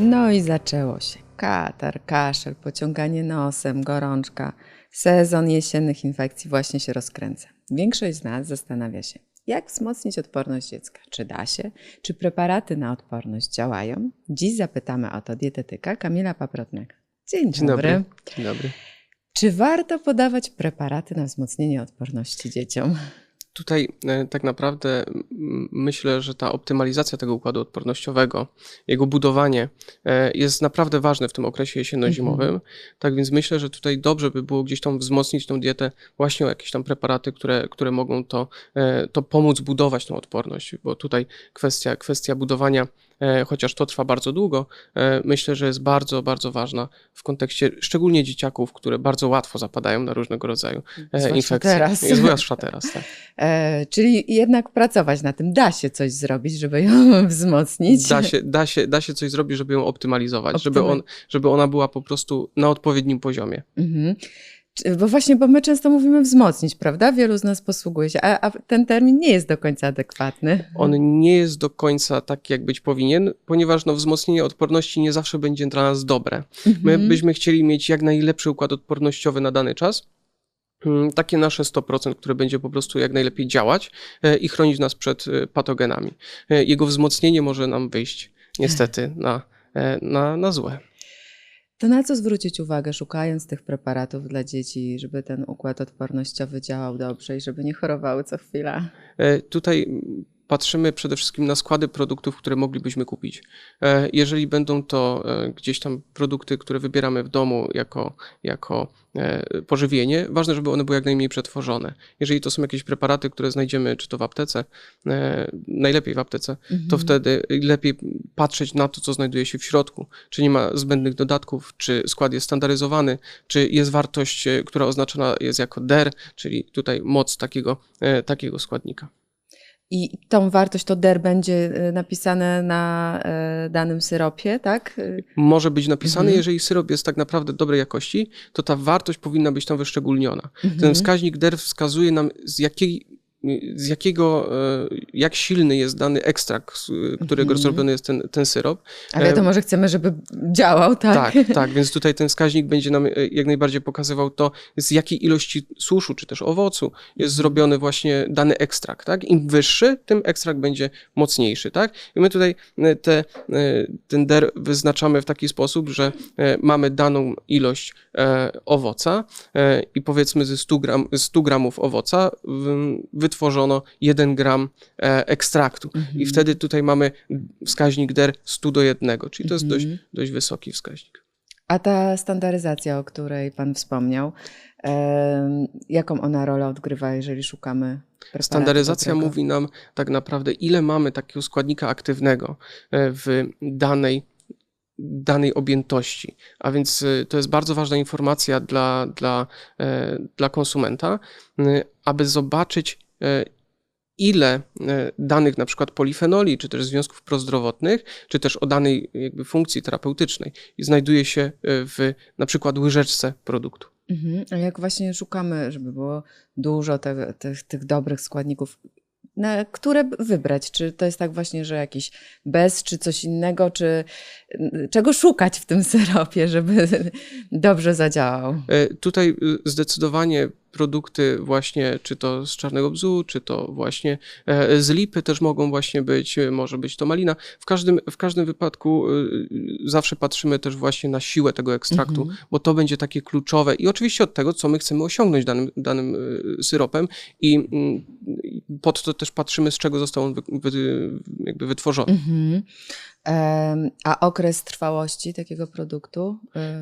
No i zaczęło się. Katar, kaszel, pociąganie nosem, gorączka. Sezon jesiennych infekcji właśnie się rozkręca. Większość z nas zastanawia się, jak wzmocnić odporność dziecka? Czy da się? Czy preparaty na odporność działają? Dziś zapytamy o to dietetyka Kamila Paprotniaka. Dzień, Dzień dobry. dobry. Dzień dobry. Czy warto podawać preparaty na wzmocnienie odporności dzieciom? Tutaj e, tak naprawdę myślę, że ta optymalizacja tego układu odpornościowego, jego budowanie e, jest naprawdę ważne w tym okresie jesienno-zimowym. Tak więc myślę, że tutaj dobrze by było gdzieś tam wzmocnić tą dietę właśnie o jakieś tam preparaty, które, które mogą to, e, to pomóc budować tą odporność, bo tutaj kwestia, kwestia budowania chociaż to trwa bardzo długo, e, myślę, że jest bardzo, bardzo ważna w kontekście szczególnie dzieciaków, które bardzo łatwo zapadają na różnego rodzaju e, Zwłaszcza infekcje. teraz. Zwłaszcza teraz, tak. E, czyli jednak pracować na tym. Da się coś zrobić, żeby ją wzmocnić. Da się, da, się, da się coś zrobić, żeby ją optymalizować, Optymal- żeby, on, żeby ona była po prostu na odpowiednim poziomie. Mhm. Bo właśnie, bo my często mówimy wzmocnić, prawda? Wielu z nas posługuje się, a, a ten termin nie jest do końca adekwatny. On nie jest do końca taki, jak być powinien, ponieważ no, wzmocnienie odporności nie zawsze będzie dla nas dobre. My Mhm. byśmy chcieli mieć jak najlepszy układ odpornościowy na dany czas. Mm, Takie nasze 100%, które będzie po prostu jak najlepiej działać e, i chronić nas przed e, patogenami. E, Jego wzmocnienie może nam wyjść niestety na, na, na złe. To na co zwrócić uwagę, szukając tych preparatów dla dzieci, żeby ten układ odpornościowy działał dobrze i żeby nie chorowały co chwila? E, Tutaj patrzymy przede wszystkim na składy produktów, które moglibyśmy kupić. E, Jeżeli będą to e, gdzieś tam produkty, które wybieramy w domu jako, jako e, pożywienie, ważne, żeby one były jak najmniej przetworzone. Jeżeli to są jakieś preparaty, które znajdziemy czy to w aptece, najlepiej w aptece, to Mhm. wtedy lepiej patrzeć na to, co znajduje się w środku. Czy nie ma zbędnych dodatków, czy skład jest standaryzowany, czy jest wartość, która oznaczona jest jako DER, czyli tutaj moc takiego, takiego składnika. I tą wartość, to DER będzie y, napisane na y, danym syropie, tak? Może być napisany, Mhm. jeżeli syrop jest tak naprawdę dobrej jakości, to ta wartość powinna być tam wyszczególniona. Ten mhm. wskaźnik DER wskazuje nam, z jakiej z jakiego, e, jak silny jest dany ekstrakt, z którego Mhm. zrobiony jest ten, ten syrop. A wiadomo, że chcemy, żeby działał, tak? Tak, tak, więc tutaj ten wskaźnik będzie nam e, jak najbardziej pokazywał to, z jakiej ilości suszu czy też owocu jest zrobiony właśnie dany ekstrakt, tak? Im wyższy, tym ekstrakt będzie mocniejszy, tak? I my tutaj e, te, e, ten der wyznaczamy w taki sposób, że e, mamy daną ilość e, owoca e, i powiedzmy ze 100, gram, 100 gramów owoca w- wytworzono 1 gram e, ekstraktu. I wtedy tutaj mamy wskaźnik der 100 do 1, czyli to jest dość, Mhm. dość wysoki wskaźnik. A ta standaryzacja, o której Pan wspomniał, em, jaką ona rolę odgrywa, jeżeli szukamy Standaryzacja mówi nam tak naprawdę, ile mamy takiego składnika aktywnego e, w danej, danej objętości. A więc e, to jest bardzo ważna informacja dla, dla, e, dla konsumenta, e, aby zobaczyć, e, ile e, danych na przykład polifenoli, czy też związków prozdrowotnych, czy też o danej jakby funkcji terapeutycznej znajduje się e, w na przykład łyżeczce produktu. Mhm. A jak właśnie szukamy, żeby było dużo te, tych, tych dobrych składników, na które wybrać? Czy to jest tak właśnie, że jakiś bez, czy coś innego, czy y, czego szukać w tym syropie, żeby dobrze zadziałał? E, Tutaj y, zdecydowanie produkty właśnie, czy to z czarnego bzu, czy to właśnie e, z lipy też mogą właśnie być, e, może być to malina. W każdym, w każdym wypadku y, zawsze patrzymy też właśnie na siłę tego ekstraktu, Mhm. bo to będzie takie kluczowe i oczywiście od tego, co my chcemy osiągnąć danym, danym syropem i mm, i pod to też patrzymy, z czego został on wy, wy, jakby wytworzony. Mhm. A okres trwałości takiego produktu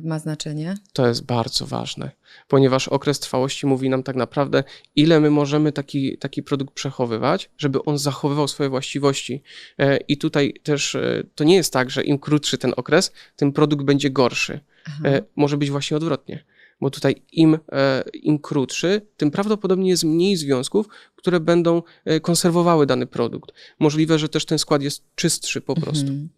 y, ma znaczenie? To jest bardzo ważne, ponieważ okres trwałości mówi nam tak naprawdę, ile my możemy taki, taki produkt przechowywać, żeby on zachowywał swoje właściwości. E, I tutaj też e, to nie jest tak, że im krótszy ten okres, tym produkt będzie gorszy. Aha. E, Może być właśnie odwrotnie. Bo tutaj im, e, im krótszy, tym prawdopodobnie jest mniej związków, które będą e, konserwowały dany produkt. Możliwe, że też ten skład jest czystszy po prostu. Mhm.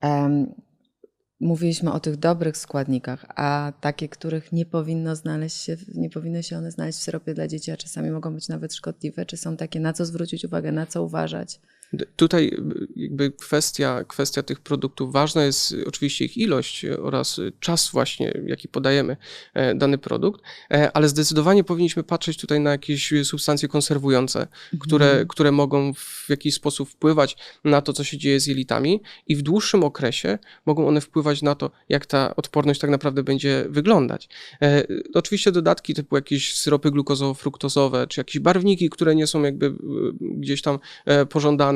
Em, Mówiliśmy o tych dobrych składnikach, a takie, których nie powinno znaleźć się, nie powinny się one znaleźć w syropie dla dzieci, a czasami mogą być nawet szkodliwe. Czy są takie, na co zwrócić uwagę, na co uważać? Tutaj jakby kwestia, kwestia tych produktów, ważna jest oczywiście ich ilość oraz czas właśnie, jaki podajemy e, dany produkt, e, ale zdecydowanie powinniśmy patrzeć tutaj na jakieś substancje konserwujące, które, które mogą w jakiś sposób wpływać na to, co się dzieje z jelitami i w dłuższym okresie mogą one wpływać na to, jak ta odporność tak naprawdę będzie wyglądać. E, Oczywiście dodatki typu jakieś syropy glukozowo-fruktozowe, czy jakieś barwniki, które nie są jakby gdzieś tam e,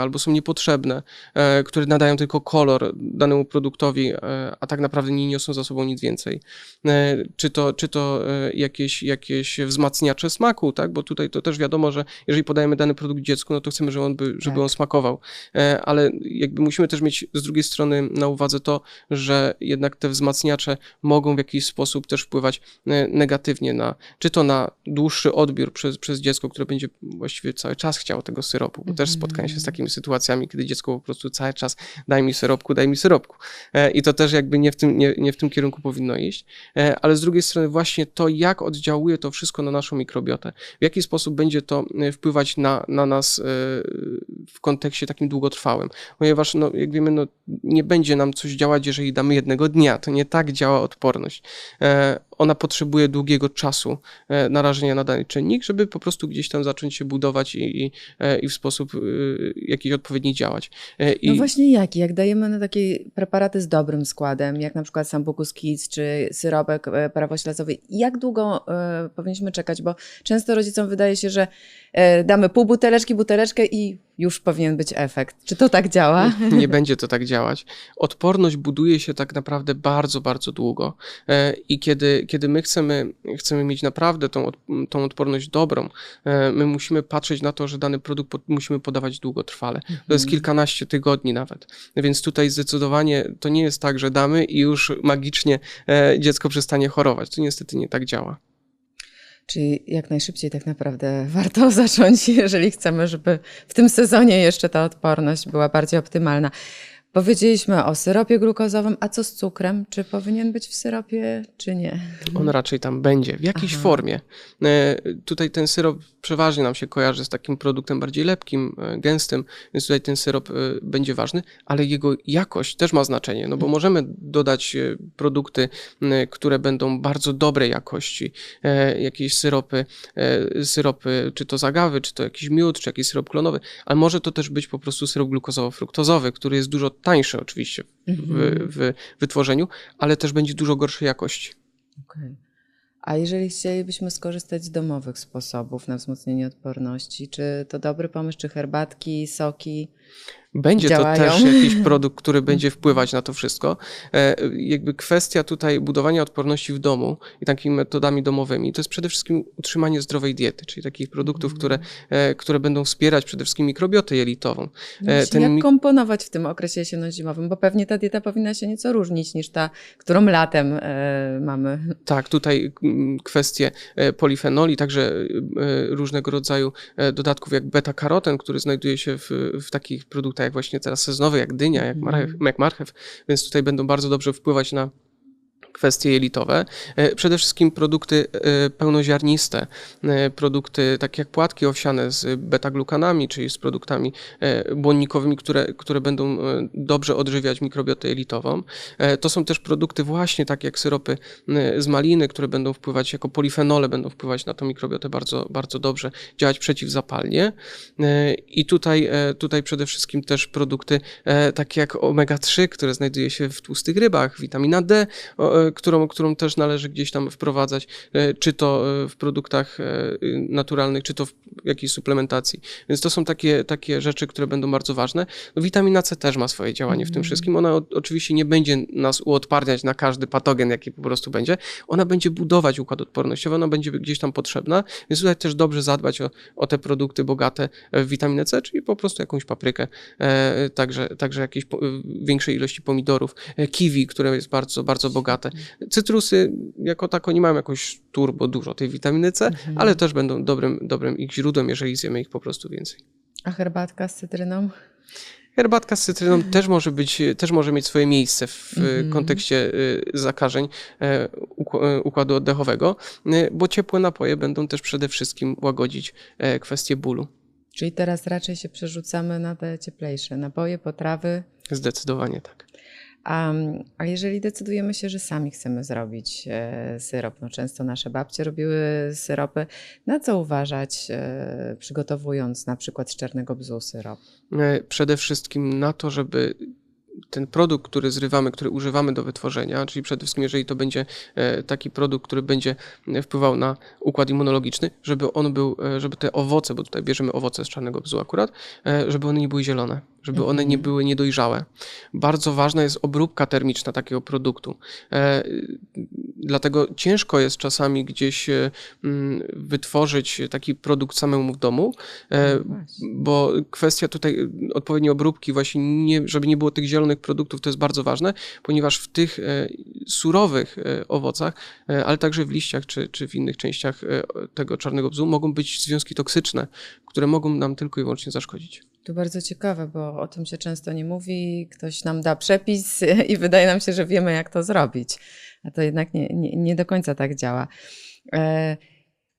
albo są niepotrzebne, e, które nadają tylko kolor danemu produktowi, e, a tak naprawdę nie niosą za sobą nic więcej. E, Czy to, czy to jakieś, jakieś wzmacniacze smaku, tak? Bo tutaj to też wiadomo, że jeżeli podajemy dany produkt dziecku, no to chcemy, żeby on, by, żeby Tak. on smakował. E, Ale jakby musimy też mieć z drugiej strony na uwadze to, że jednak te wzmacniacze mogą w jakiś sposób też wpływać negatywnie na, czy to na dłuższy odbiór przez, przez dziecko, które będzie właściwie cały czas chciało tego syropu, bo też spotkałem się z takimi sytuacjami, kiedy dziecko po prostu cały czas daj mi syropku, daj mi syropku. E, I to też jakby nie w tym, nie, nie w tym kierunku powinno iść. E, Ale z drugiej strony właśnie to, jak oddziałuje to wszystko na naszą mikrobiotę, w jaki sposób będzie to e, wpływać na, na nas w kontekście takim długotrwałym. Ponieważ, no, jak wiemy, no, nie będzie nam coś działać, jeżeli damy jednego dnia. To nie tak działa odporność. Ona potrzebuje długiego czasu narażenia na dany czynnik, żeby po prostu gdzieś tam zacząć się budować i, i, i w sposób jakiś odpowiedni działać. E, I No właśnie jaki? Jak dajemy na takie preparaty z dobrym składem, jak na przykład Sambucus Kids czy syropek e, prawoślazowy, jak długo e, powinniśmy czekać? Bo często rodzicom wydaje się, że damy pół buteleczki, buteleczkę i już powinien być efekt. Czy to tak działa? nie będzie to tak działać. Odporność buduje się tak naprawdę bardzo, bardzo długo. E, I kiedy, kiedy my chcemy, chcemy mieć naprawdę tą, tą odporność dobrą, e, my musimy patrzeć na to, że dany produkt po, musimy podawać długotrwale. To jest kilkanaście tygodni nawet. Więc tutaj zdecydowanie to nie jest tak, że damy i już magicznie e, dziecko przestanie chorować. To niestety nie tak działa. Czyli jak najszybciej tak naprawdę warto zacząć, jeżeli chcemy, żeby w tym sezonie jeszcze ta odporność była bardziej optymalna. Powiedzieliśmy o syropie glukozowym, a co z cukrem? Czy powinien być w syropie, czy nie? On raczej tam będzie, w jakiejś Aha. formie. E, Tutaj ten syrop przeważnie nam się kojarzy z takim produktem bardziej lepkim, e, gęstym, więc tutaj ten syrop e, będzie ważny, ale jego jakość też ma znaczenie, no bo możemy dodać e, produkty, które będą bardzo dobrej jakości, jakieś syropy, syropy, czy to z agawy, czy to jakiś miód, czy jakiś syrop klonowy, ale może to też być po prostu syrop glukozowo-fruktozowy, który jest dużo tańszy oczywiście w, w wytworzeniu, ale też będzie dużo gorszej jakości. Okej. A jeżeli chcielibyśmy skorzystać z domowych sposobów na wzmocnienie odporności, czy to dobry pomysł, czy herbatki, soki? Będzie działają. to też jakiś produkt, który będzie wpływać na to wszystko. E, jakby kwestia tutaj budowania odporności w domu i takimi metodami domowymi, to jest przede wszystkim utrzymanie zdrowej diety, czyli takich produktów, które, e, które będą wspierać przede wszystkim mikrobiotę jelitową. E, Właśnie jak komponować w tym okresie jesienno-zimowym? Bo pewnie ta dieta powinna się nieco różnić niż ta, którą latem mamy. Tak, tutaj mm, kwestie polifenoli, także różnego rodzaju dodatków jak beta-karoten, który znajduje się w, w takich produktach jak właśnie teraz sezonowe, jak dynia, jak marchew, jak marchew, więc tutaj będą bardzo dobrze wpływać na kwestie jelitowe. E, Przede wszystkim produkty e, pełnoziarniste, e, produkty takie jak płatki owsiane z beta-glukanami, czyli z produktami błonnikowymi, które, które będą dobrze odżywiać mikrobiotę jelitową. To są też produkty właśnie takie jak syropy z maliny, które będą wpływać jako polifenole, będą wpływać na tą mikrobiotę bardzo, bardzo dobrze, działać przeciwzapalnie. I tutaj, tutaj przede wszystkim też produkty takie jak omega-3, które znajduje się w tłustych rybach, witamina D, którą, którą też należy gdzieś tam wprowadzać, e, czy to e, w produktach e, naturalnych, czy to w jakiejś suplementacji. Więc to są takie, takie rzeczy, które będą bardzo ważne. No, witamina C też ma swoje działanie w tym wszystkim. Ona o, oczywiście nie będzie nas uodparniać na każdy patogen, jaki po prostu będzie. Ona będzie budować układ odpornościowy, ona będzie gdzieś tam potrzebna, więc tutaj też dobrze zadbać o, o te produkty bogate w witaminę C, czyli po prostu jakąś paprykę, e, także, także jakieś po, większej ilości pomidorów, kiwi, które jest bardzo, bardzo bogate. Cytrusy jako tako nie mają jakoś turbo dużo tej witaminy C, ale też będą dobrym, dobrym ich źródłem, jeżeli zjemy ich po prostu więcej. A herbatka z cytryną? Herbatka z cytryną też może być, też może mieć swoje miejsce w e, kontekście y, zakażeń e, e, układu oddechowego, e, bo ciepłe napoje będą też przede wszystkim łagodzić e, kwestię bólu. Czyli teraz raczej się przerzucamy na te cieplejsze napoje, potrawy. Zdecydowanie tak. A, a jeżeli decydujemy się, że sami chcemy zrobić e, syrop, no często nasze babcie robiły syropy, na co uważać, e, przygotowując na przykład z czarnego bzu syrop? E, Przede wszystkim na to, żeby ten produkt, który zrywamy, który używamy do wytworzenia, czyli przede wszystkim, jeżeli to będzie e, taki produkt, który będzie e, wpływał na układ immunologiczny, żeby on był, e, żeby te owoce, bo tutaj bierzemy owoce z czarnego bzu akurat, żeby one nie były zielone, żeby one nie były niedojrzałe. Bardzo ważna jest obróbka termiczna takiego produktu. Dlatego ciężko jest czasami gdzieś e, mm, wytworzyć taki produkt samemu w domu, e, No bo kwestia tutaj odpowiedniej obróbki, właśnie nie, żeby nie było tych zielonych produktów, to jest bardzo ważne, ponieważ w tych e, surowych owocach, ale także w liściach czy, czy w innych częściach tego czarnego bzu mogą być związki toksyczne, które mogą nam tylko i wyłącznie zaszkodzić. To bardzo ciekawe, bo o tym się często nie mówi. Ktoś nam da przepis i wydaje nam się, że wiemy, jak to zrobić. A to jednak nie, nie, nie do końca tak działa. E,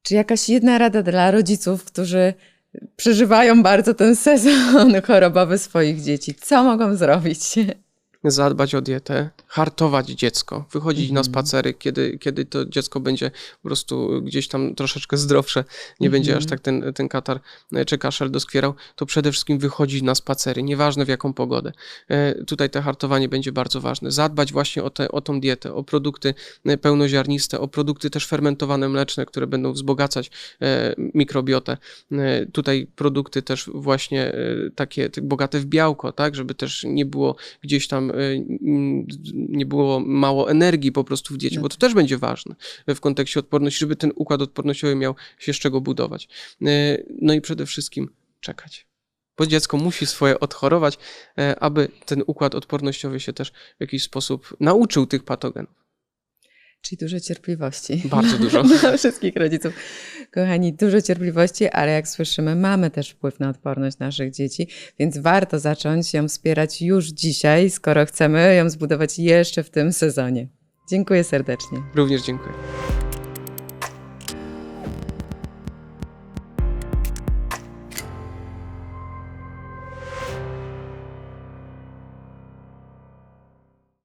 czy jakaś jedna rada dla rodziców, którzy przeżywają bardzo ten sezon chorobowy swoich dzieci? Co mogą zrobić? Zadbać o dietę, hartować dziecko, wychodzić na spacery, kiedy, kiedy to dziecko będzie po prostu gdzieś tam troszeczkę zdrowsze, nie będzie aż tak ten, ten katar e, czy kaszel doskwierał, to przede wszystkim wychodzić na spacery, nieważne w jaką pogodę. E, Tutaj to hartowanie będzie bardzo ważne. Zadbać właśnie o, te, o tą dietę, o produkty e, pełnoziarniste, o produkty też fermentowane mleczne, które będą wzbogacać mikrobiotę. Tutaj produkty też właśnie takie tak bogate w białko, tak, żeby też nie było gdzieś tam nie było mało energii po prostu w diecie, No bo to też będzie ważne w kontekście odporności, żeby ten układ odpornościowy miał się z czego budować. E, No i przede wszystkim czekać. Bo dziecko musi swoje odchorować, e, aby ten układ odpornościowy się też w jakiś sposób nauczył tych patogenów. Czyli dużo cierpliwości. Bardzo dużo. Dla wszystkich rodziców. Kochani, dużo cierpliwości, ale jak słyszymy, mamy też wpływ na odporność naszych dzieci, więc warto zacząć ją wspierać już dzisiaj, skoro chcemy ją zbudować jeszcze w tym sezonie. Dziękuję serdecznie. Również dziękuję.